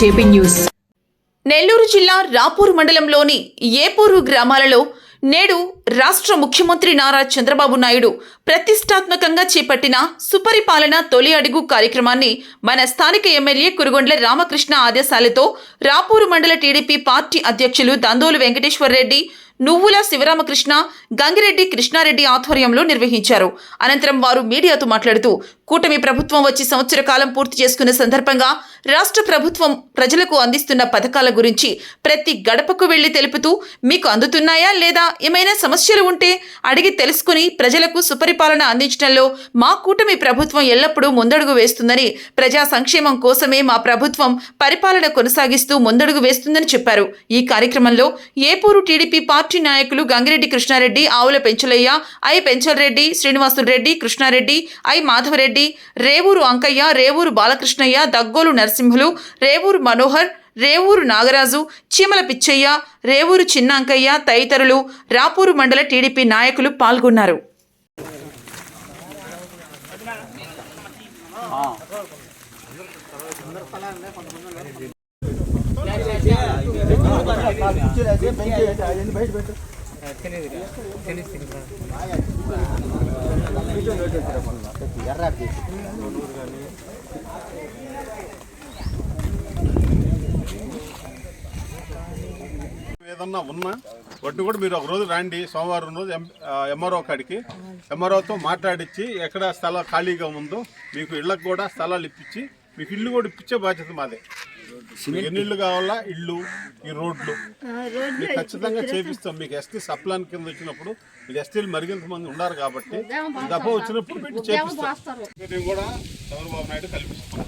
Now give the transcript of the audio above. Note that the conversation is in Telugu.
JP news. నెల్లూరు జిల్లా రాపూరు మండలంలోని ఏపూరు గ్రామాలలో నేడు రాష్ట్ర ముఖ్యమంత్రి నారా చంద్రబాబు నాయుడు ప్రతిష్టాత్మకంగా చేపట్టిన సుపరిపాలన తొలి అడుగు కార్యక్రమాన్ని మన స్థానిక ఎమ్మెల్యే కురుగొండ్ల రామకృష్ణ ఆదేశాలతో రాపూరు మండల టీడీపీ పార్టీ అధ్యక్షులు దందోలు వెంకటేశ్వర్ రెడ్డి నువ్వుల శివరామకృష్ణ గంగిరెడ్డి కృష్ణారెడ్డి ఆధ్వర్యంలో నిర్వహించారు. అనంతరం వారు మీడియాతో మాట్లాడుతూ కూటమి ప్రభుత్వం వచ్చి సంవత్సర కాలం పూర్తి చేసుకున్న సందర్భంగా రాష్ట్ర ప్రభుత్వం ప్రజలకు అందిస్తున్న పథకాల గురించి ప్రతి గడపకు వెళ్ళి తెలుపుతూ మీకు అందుతున్నాయా లేదా ఏమైనా సమస్యలు ఉంటే అడిగి తెలుసుకుని ప్రజలకు సుపరిపాలన అందించడంలో మా కూటమి ప్రభుత్వం ఎల్లప్పుడూ ముందడుగు వేస్తుందని ప్రజా సంక్షేమం కోసమే మా ప్రభుత్వం పరిపాలన కొనసాగిస్తూ ముందడుగు వేస్తుందని చెప్పారు. ఈ కార్యక్రమంలో ఏపూరు టీడీపీ పార్టీ నాయకులు గంగిరెడ్డి కృష్ణారెడ్డి ఆవుల పెంచలయ్య ఐ పెంచలరెడ్డి శ్రీనివాసులరెడ్డి కృష్ణారెడ్డి ఐ మాధవరెడ్డి రేవూరు అంకయ్య రేవూరు బాలకృష్ణయ్య దగ్గోలు నరసింహులు రేవూరు మనోహర్ రేవూరు నాగరాజు చీమల పిచ్చయ్య రేవూరు చిన్నాంకయ్య తదితరులు రాపూరు మండల టీడీపీ నాయకులు పాల్గొన్నారు. ఏదన్నా ఉన్నా వాటిని కూడా మీరు ఒక రోజు రండి. సోమవారం రోజు ఎం ఎంఆర్ఓ కాడికి. ఎంఆర్ఓతో మాట్లాడించి ఎక్కడ స్థలం ఖాళీగా ఉందో మీకు ఇళ్ళకు కూడా స్థలాలు ఇప్పించి మీకు ఇల్లు కూడా ఇప్పించే బాధ్యత మాదే. మీకు ఎన్ని ఇళ్ళు కావాలా? ఇల్లు ఈ రోడ్లు. మీకు ఖచ్చితంగా చేపిస్తాం. మీకు ఎస్టీ సప్లాన్ కింద వచ్చినప్పుడు మీకు ఎస్టీలు మరిగింత మంది ఉన్నారు కాబట్టి దఫా వచ్చినప్పుడు పెట్టి చేపిస్తాం. నేను కూడా చంద్రబాబు నాయుడు కల్పిస్తాం.